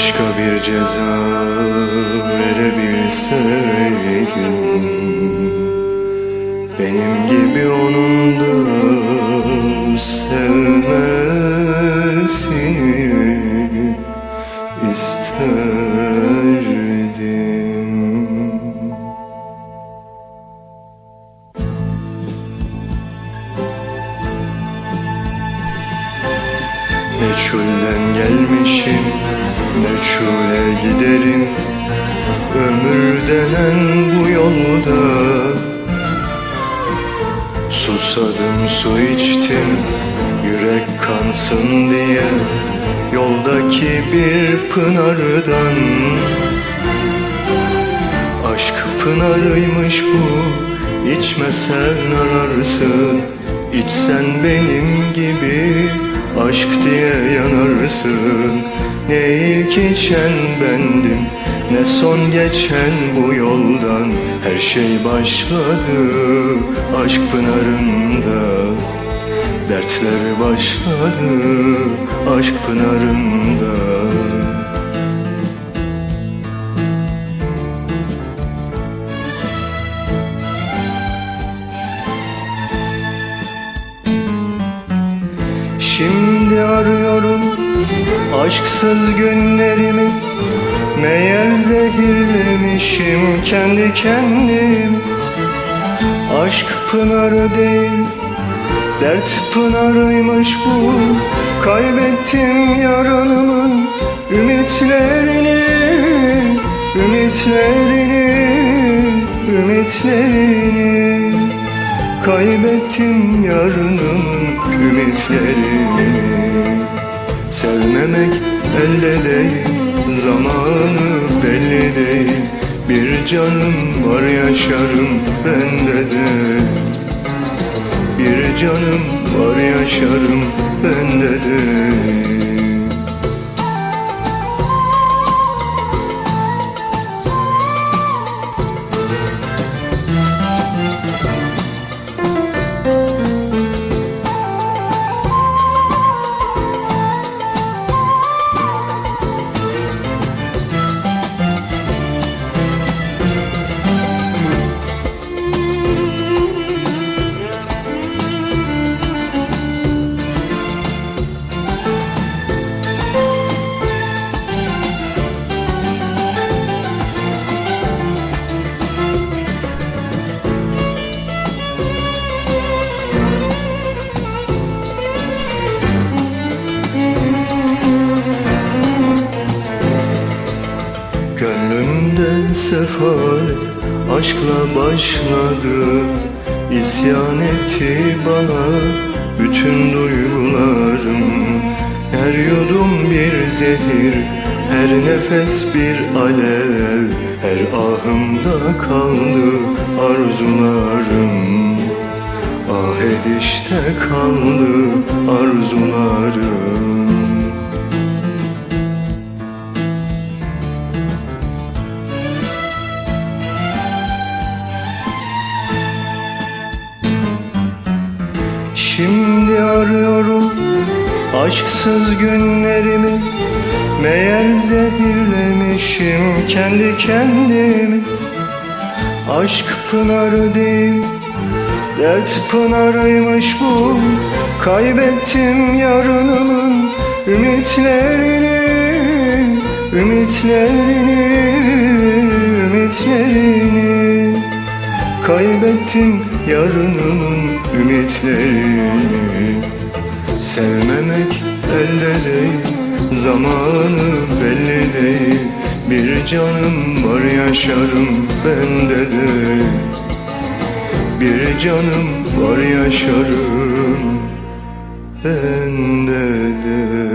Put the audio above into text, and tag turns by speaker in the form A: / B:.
A: Başka bir ceza verebilseydim Benim gibi onun da sevmesini isterdim. Meçhulden gelmişim, meçhule giderim Ömür denen bu yolda. Susadım su içtim, yürek kansın diye. Yoldaki bir pınardan. Aşk pınarıymış bu, içmesen ararsın. İçsen benim gibi aşk diye yanarsın Ne ilk içen bendim ne son geçen bu yoldan. Her şey başladı aşk pınarında. Dertler başladı aşk pınarında. Şimdi arıyorum aşksız günlerimi Meğer zehirlemişim kendi kendim. Aşk pınarı değil Dert pınarıymış bu. Kaybettim yarınımın Ümitlerini Ümitlerini Ümitlerini. Kaybettim yarınımın ümitlerini Sevmemek elde değil Zamanı belli değil. Bir canım var yaşarım bende de. Bir canım var yaşarım bende de Gönlümde sefalet aşkla başladı. İsyan etti bana bütün duygularım. Her yudum bir zehir, her nefes bir alev. Her ahımda kaldı arzularım. Ah edişte kaldı arzularım aşksız günlerimi Meğer zehirlemişim kendi kendimi. Aşk pınarı değil Dert pınarıymış bu. Kaybettim yarınımın ümitlerini Ümitlerini Ümitlerini. Kaybettim yarınımın ümitlerini Sevmemek değil Zamanı belli değil. Bir canım var yaşarım bende de. Bir canım var yaşarım bende de